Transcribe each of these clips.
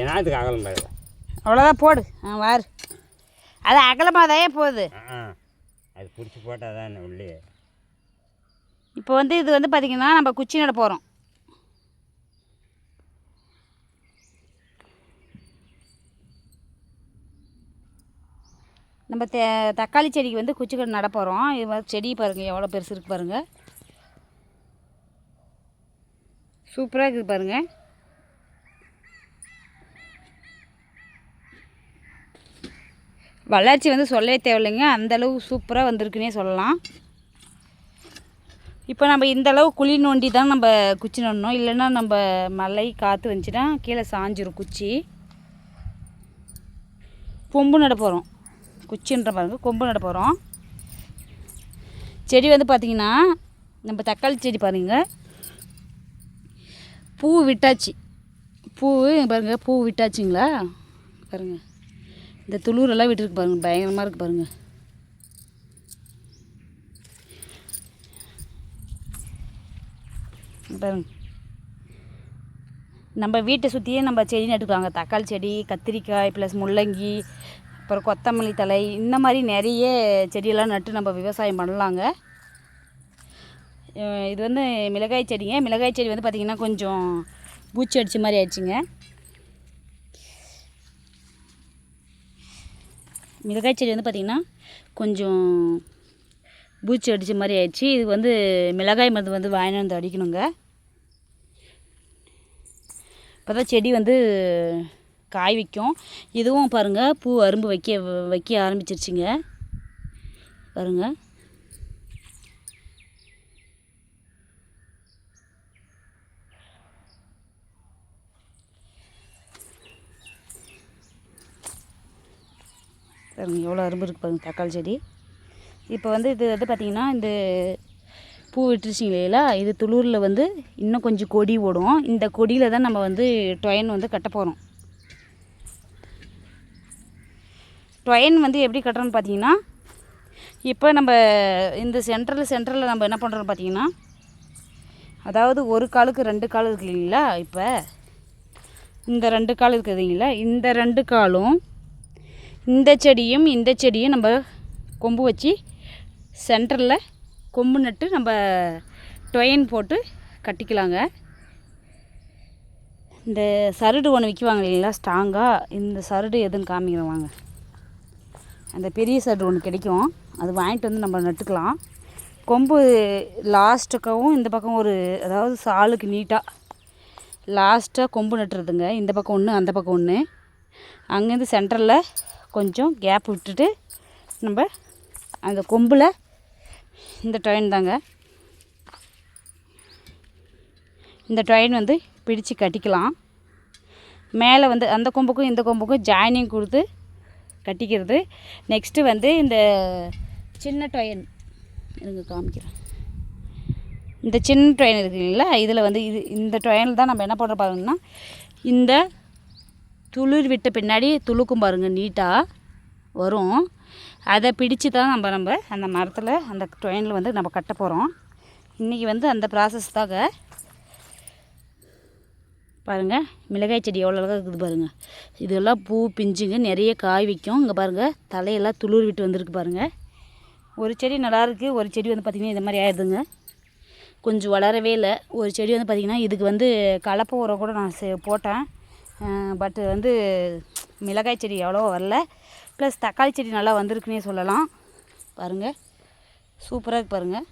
ஏனாத்துக்கு அகலம் பாருங்க அவ்வளோதான் போடு. ஆ வாரு. அது அகலமாகவே போகுது. ஆ அது பிடிச்சி போட்டால் தான் உள்ளே. இப்போ வந்து இது வந்து பார்த்திங்கன்னா நம்ம குச்சி நட போகிறோம் நம்ம தே தக்காளி செடிக்கு வந்து குச்சி கட்டு நட போகிறோம் இது மாதிரி செடி பாருங்கள் எவ்வளோ பெருசு இருக்குது பாருங்கள் சூப்பராக இருக்குது பாருங்கள் வளர்ச்சி வந்து சொல்லவே தேவையில்லைங்க. அந்தளவு சூப்பராக வந்திருக்குன்னே சொல்லலாம். இப்போ நம்ம இந்த அளவு குழி நோண்டி தான் நம்ம குச்சி நடணும் இல்லைன்னா நம்ம மலை காற்று வந்துச்சுன்னா கீழே சாஞ்சிரும் குச்சி. கொம்பு நட போகிறோம் குச்சின்ற பாருங்க கொம்பு நட போகிறோம் செடி வந்து பார்த்திங்கன்னா நம்ம தக்காளி செடி பாருங்கள் பூ விட்டாச்சு. பூ பாருங்கள் பூ விட்டாச்சுங்களா? பாருங்கள் இந்த துளூரெல்லாம் விட்டுருக்கு பாருங்கள் பயங்கரமாக இருக்குது பாருங்கள் பாருங்க. நம்ம வீட்டை சுற்றியே நம்ம செடி நட்டுக்கலாங்க தக்காளி செடி கத்திரிக்காய் ப்ளஸ் முள்ளங்கி அப்புறம் கொத்தமல்லி தழை இந்த மாதிரி நிறைய செடியெல்லாம் நட்டு நம்ம விவசாயம் பண்ணலாங்க. இது வந்து மிளகாய் செடிங்க. மிளகாய் செடி வந்து பார்த்திங்கன்னா கொஞ்சம் பூச்சி அடித்த மாதிரி ஆயிடுச்சுங்க. மிளகாய் செடி வந்து பார்த்திங்கன்னா கொஞ்சம் பூச்சி அடித்த மாதிரி ஆயிடுச்சு. இது வந்து மிளகாய் மருந்து வந்து வாங்கிட்டு வந்து அடிக்கணுங்க. இப்போ தான் செடி வந்து காய் வைக்கும். இதுவும் பாருங்கள் பூ அரும்பு வைக்க வைக்க ஆரம்பிச்சிருச்சுங்க. பாருங்க. எவ்வளோ அரும்பு இருக்குது பாருங்கள் தக்காளி செடி. இப்போ வந்து இது வந்து பார்த்திங்கன்னா இந்த பூ விட்டுருச்சிங்க இல்லையா? இது துளூரில் வந்து இன்னும் கொஞ்சம் கொடி ஓடும். இந்த கொடியில் தான் நம்ம வந்து டொயன் வந்து கட்ட போகிறோம் டொயன் வந்து எப்படி கட்டுறோன்னு பார்த்தீங்கன்னா இப்போ நம்ம இந்த சென்ட்ரல் சென்ட்ரலில் நம்ம என்ன பண்ணுறோம் பார்த்தீங்கன்னா அதாவது ஒரு காலுக்கு ரெண்டு கால் இருக்கு இல்லைங்களா இப்போ? இந்த ரெண்டு கால் இருக்குது இல்லைங்களா இந்த ரெண்டு காலும் இந்த செடியும் இந்த செடியும் நம்ம கொம்பு வச்சு சென்டரில் கொம்பு நட்டு நம்ம டொயின் போட்டு கட்டிக்கலாங்க. இந்த சருடு ஒன்று விற்குவாங்க இல்லைங்களா? ஸ்ட்ராங்காக இந்த சருடு எதுன்னு காமிக்கிறவாங்க அந்த பெரிய சருடு ஒன்று கிடைக்கும். அது வாங்கிட்டு வந்து நம்ம நட்டுக்கலாம். கொம்பு லாஸ்ட்டுக்கவும் இந்த பக்கம் ஒரு அதாவது சாலுக்கு நீட்டாக லாஸ்ட்டாக கொம்பு நட்டுறதுங்க. இந்த பக்கம் ஒன்று அந்த பக்கம் ஒன்று அங்கேருந்து சென்டரில் கொஞ்சம் கேப் விட்டுட்டு நம்ம அந்த கொம்பில் இந்த ட்ரெயின் தாங்க. இந்த ட்ரெயின் வந்து பிடிச்சு கட்டிக்கலாம். மேலே வந்து அந்த கொம்புக்கும் இந்த கொம்புக்கும் ஜாயினிங் கொடுத்து கட்டிக்கிறது. நெக்ஸ்ட்டு வந்து இந்த சின்ன டொயன் இருங்க காமிக்கிறேன். இந்த சின்ன ட்ரெயின் இருக்குங்களா இதில் வந்து இது இந்த டொயனில் தான் நம்ம என்ன பண்ணுற பாருங்கன்னா இந்த துளிர் விட்ட பின்னாடி துளுக்கும் பாருங்கள் நீட்டாக வரும். அதை பிடிச்சு தான் நம்ம நம்ம அந்த மரத்தில் அந்த ட்ரெயினில் வந்து நம்ம கட்ட போகிறோம் இன்றைக்கி வந்து அந்த ப்ராசஸ் தாங்க பாருங்கள் மிளகாய் செடி எவ்வளோ அழகாக இருக்குது பாருங்கள் இதெல்லாம் பூ பிஞ்சுங்க நிறைய காய் வைக்கும். இங்கே பாருங்கள் தலையெல்லாம் துளிர் விட்டு வந்திருக்கு பாருங்கள் ஒரு செடி நல்லா இருக்குது ஒரு செடி வந்து பார்த்திங்கன்னா இந்த மாதிரி ஆயிடுதுங்க. கொஞ்சம் வளரவே இல்லை. ஒரு செடி வந்து பார்த்திங்கன்னா இதுக்கு வந்து கலப்பை உரம் கூட நான் போட்டேன். பட்டு வந்து மிளகாய் செடி எவ்வளோ வரல. ப்ளஸ் தக்காளி செடி நல்லா வந்திருக்குன்னே சொல்லலாம். பாருங்கள் சூப்பராக இருக்கு பாருங்கள்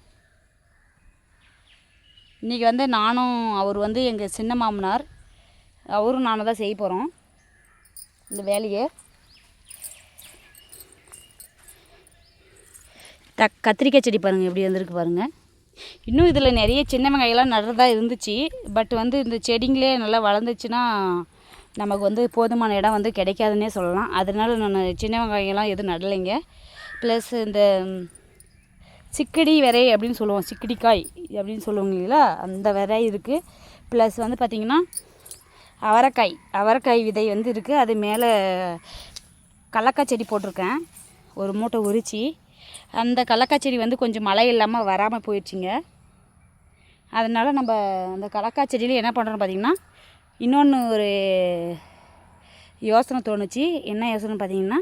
இன்றைக்கி வந்து நானும் அவர் வந்து எங்கள் சின்ன மாமனார் அவரும் நானும் தான் செய்ய போகிறோம் இந்த வேலையை. த கத்திரிக்காய் செடி பாருங்கள் எப்படி வந்திருக்கு பாருங்கள் இன்னும் இதில் நிறைய சின்ன வெங்காயம்லாம் நடுறதா இருந்துச்சு. பட் வந்து இந்த செடிங்களே நல்லா வளர்ந்துச்சுன்னா நமக்கு வந்து போதுமான இடம் வந்து கிடைக்காதுன்னே சொல்லலாம். அதனால நான் சின்ன வெங்காயம்லாம் எதுவும் நடலைங்க. ப்ளஸ் இந்த சிக்கடி விரை அப்படின்னு சொல்லுவோம். சிக்கடிக்காய் அப்படின்னு சொல்லுவாங்க இல்லைங்களா? அந்த விரை இருக்குது ப்ளஸ் வந்து பார்த்திங்கன்னா அவரைக்காய். அவரைக்காய் விதை வந்து இருக்குது அது மேலே கடலக்காய் செடி போட்டிருக்கேன். ஒரு மூட்டை உரித்து அந்த கடலக்காய் செடி வந்து கொஞ்சம் மழை இல்லாமல் வராமல் போயிடுச்சுங்க. அதனால் நம்ம அந்த கடலக்காய் செடியில் என்ன பண்ணுறோம் பார்த்திங்கன்னா இன்னொன்று ஒரு யோசனை தோணுச்சு. என்ன யோசனை பார்த்தீங்கன்னா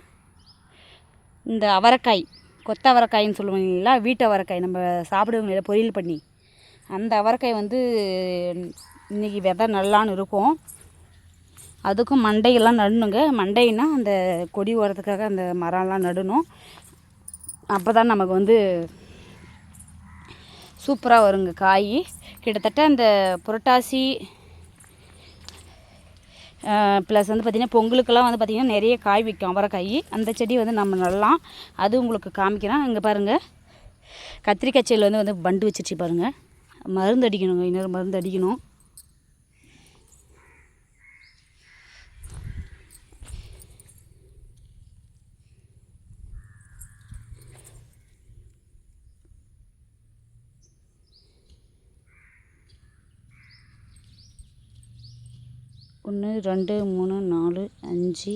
இந்த அவரைக்காய் கொத்த அவரைக்காயின்னு சொல்லுவாங்க இல்லைங்களா? வீட்டு அவரைக்காய் நம்ம சாப்பிடுவோம் இல்லை பொரியல் பண்ணி. அந்த அவரைக்காய் வந்து இன்றைக்கி விதை நல்லான்னு இருக்கும். அதுக்கும் மண்டையெல்லாம் நடணுங்க. மண்டைனா அந்த கொடி ஓரத்துக்காக அந்த மரம்லாம் நடணும். அப்போ தான் நமக்கு வந்து சூப்பராக வருங்க காய். கிட்டத்தட்ட அந்த புரட்டாசி ப்ளஸ் வந்து பார்த்திங்கன்னா பொங்கலுக்கெல்லாம் வந்து பார்த்திங்கன்னா நிறைய காய் விற்கும் அவரைக்காய். அந்த செடி வந்து நம்ம நடலாம். அது உங்களுக்கு காமிக்கிறேன். இங்கே பாருங்கள் கத்திரிக்காய் செடியில் வந்து வந்து பண்டு வச்சிருச்சு பாருங்கள் மருந்து அடிக்கணுங்க இன்னொரு மருந்து அடிக்கணும். ஒன்று ரெண்டு மூணு நாலு அஞ்சு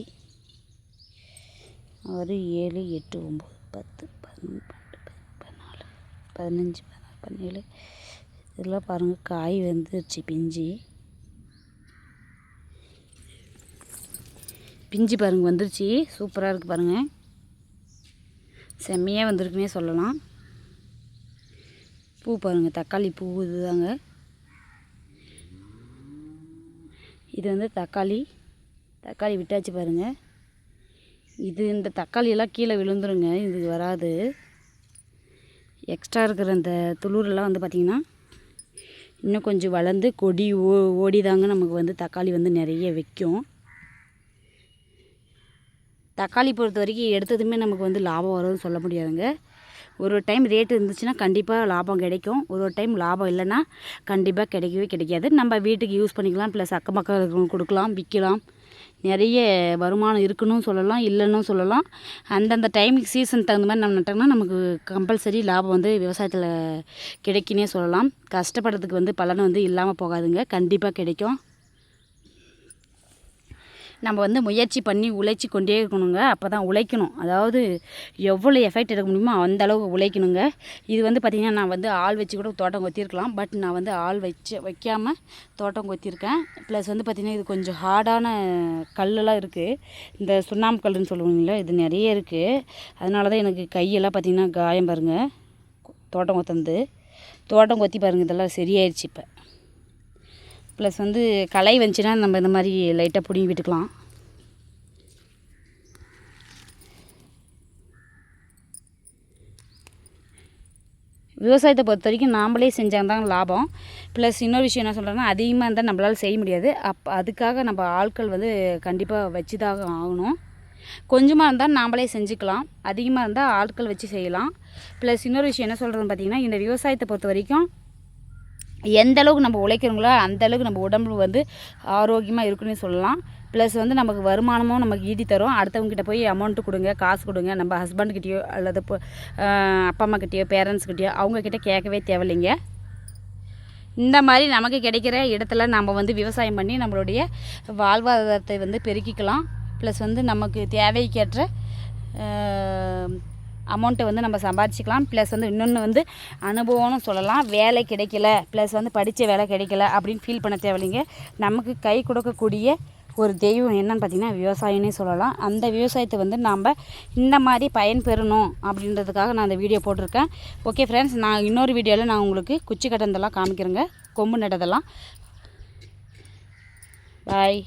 ஆறு ஏழு எட்டு ஒம்பது பத்து பதினொன்று பன்னெண்டு பதினாலு பதினஞ்சு பதினாறு பதினேழு. இதெல்லாம் பாருங்கள் காய் வந்துருச்சு பிஞ்சு. பிஞ்சு பாருங்கள் வந்துருச்சு. சூப்பராக இருக்குது பாருங்கள் செம்மையாக வந்திருக்குன்னே சொல்லலாம். பூ பாருங்கள் தக்காளி பூ இதுதாங்க இது வந்து தக்காளி. தக்காளி விட்டாச்சு பாருங்கள் இது இந்த தக்காளியெல்லாம் கீழே விழுந்துருங்க இது வராது. எக்ஸ்ட்ரா இருக்கிற இந்த துளுரெல்லாம் வந்து பார்த்திங்கன்னா இன்னும் கொஞ்சம் வளர்ந்து கொடி ஓ ஓடி தாங்க நமக்கு வந்து தக்காளி வந்து நிறைய வைக்கும். தக்காளி பொறுத்த வரைக்கும் எடுத்ததுமே நமக்கு வந்து லாபம் வரும்னு சொல்ல முடியாதுங்க. ஒரு ஒரு டைம் ரேட் இருந்துச்சுன்னா கண்டிப்பாக லாபம் கிடைக்கும். ஒரு ஒரு டைம் லாபம் இல்லைன்னா கண்டிப்பாக கிடைக்கவே கிடைக்காது. நம்ம வீட்டுக்கு யூஸ் பண்ணிக்கலாம். ப்ளஸ் அக்கம் பக்கம் கொடுக்கலாம் விற்கலாம். நிறைய வருமானம் இருக்குன்னு சொல்லலாம் இல்லைன்னு சொல்லலாம். அந்தந்த டைமுக்கு சீசன் தகுந்த மாதிரி நம்ம நட்டோம்னா நமக்கு கம்பல்சரி லாபம் வந்து விவசாயத்தில் கிடைக்குன்னே சொல்லலாம். கஷ்டப்படுறதுக்கு வந்து பலன் வந்து இல்லாமல் போகாதுங்க. கண்டிப்பாக கிடைக்கும். நம்ம வந்து முயற்சி பண்ணி உழைச்சி கொண்டே இருக்கணுங்க. அப்போ தான் உழைக்கணும். அதாவது எவ்வளோ எஃபெக்ட் எடுக்க முடியுமோ அந்த அளவுக்கு உழைக்கணுங்க. இது வந்து பார்த்திங்கன்னா நான் வந்து ஆள் வச்சு கூட தோட்டம் கொத்திருக்கலாம். பட் நான் வந்து ஆள் வச்சு வைக்காமல் தோட்டம் கொத்திருக்கேன். ப்ளஸ் வந்து பார்த்திங்கன்னா இது கொஞ்சம் ஹார்டான கல்லெல்லாம் இருக்குது இந்த சுண்ணாம்பு கல்லுன்னு சொல்லுவீங்களா இது நிறைய இருக்குது அதனால தான் எனக்கு கையெல்லாம் பார்த்திங்கன்னா காயம் பாருங்கள் தோட்டம் கொத்தந்து தோட்டம் கொத்தி பாருங்கள் இதெல்லாம் சரியாயிடுச்சு இப்போ. ப்ளஸ் வந்து களை வந்துச்சுன்னா நம்ம இந்த மாதிரி லைட்டாக பிடுங்கி விட்டுக்கலாம். விவசாயத்தை பொறுத்த வரைக்கும் நாம்மளே செஞ்சால் தான் லாபம். ப்ளஸ் இன்னொரு விஷயம் என்ன சொல்கிறேன்னா அதிகமாக இருந்தால் நம்மளால் செய்ய முடியாது. அப் அதுக்காக நம்ம ஆட்கள் வந்து கண்டிப்பாக வச்சு தான் ஆகணும். கொஞ்சமாக இருந்தால் நாம்மளே செஞ்சுக்கலாம். அதிகமாக இருந்தால் ஆட்கள் வச்சு செய்யலாம். ப்ளஸ் இன்னொரு விஷயம் என்ன சொல்கிறதுன்னு பார்த்தீங்கன்னா இந்த விவசாயத்தை பொறுத்த வரைக்கும் எந்த அளவுக்கு நம்ம உழைக்கிறோங்களோ அந்த அளவுக்கு நம்ம உடம்பு வந்து ஆரோக்கியமாக இருக்குன்னு சொல்லலாம். ப்ளஸ் வந்து நமக்கு வருமானமும் நமக்கு ஈட்டி தரும். அடுத்தவங்ககிட்ட போய் அமௌண்ட்டு கொடுங்க காசு கொடுங்க. நம்ம ஹஸ்பண்ட்கிட்டயோ அல்லது இப்போ அப்பா அம்மா கிட்டேயோ பேரண்ட்ஸ்கிட்டயோ அவங்கக்கிட்ட கேட்கவே தேவையில்லைங்க. இந்த மாதிரி நமக்கு கிடைக்கிற இடத்துல நம்ம வந்து விவசாயம் பண்ணி நம்மளுடைய வாழ்வாதாரத்தை வந்து பெருக்கிக்கலாம். ப்ளஸ் வந்து நமக்கு தேவைக்கேற்ற அமௌண்ட்டை வந்து நம்ம சம்பாதிச்சிக்கலாம் ப்ளஸ் வந்து இன்னொன்று வந்து அனுபவம்னு சொல்லலாம். வேலை கிடைக்கல. ப்ளஸ் வந்து படித்த வேலை கிடைக்கல அப்படின்னு ஃபீல் பண்ண தேவையில்லைங்க. நமக்கு கை கொடுக்கக்கூடிய ஒரு தெய்வம் என்னன்னு பார்த்தீங்கன்னா விவசாயம்னே சொல்லலாம். அந்த விவசாயத்தை வந்து நாம் இந்த மாதிரி பயன் பெறணும் அப்படின்றதுக்காக நான் அந்த வீடியோ போட்டிருக்கேன். ஓகே ஃப்ரெண்ட்ஸ் நான் இன்னொரு வீடியோவில் நான் உங்களுக்கு குச்சி கட்டந்தெல்லாம் காமிக்கிறேங்க. கொம்பு நட்டதெல்லாம் பாய்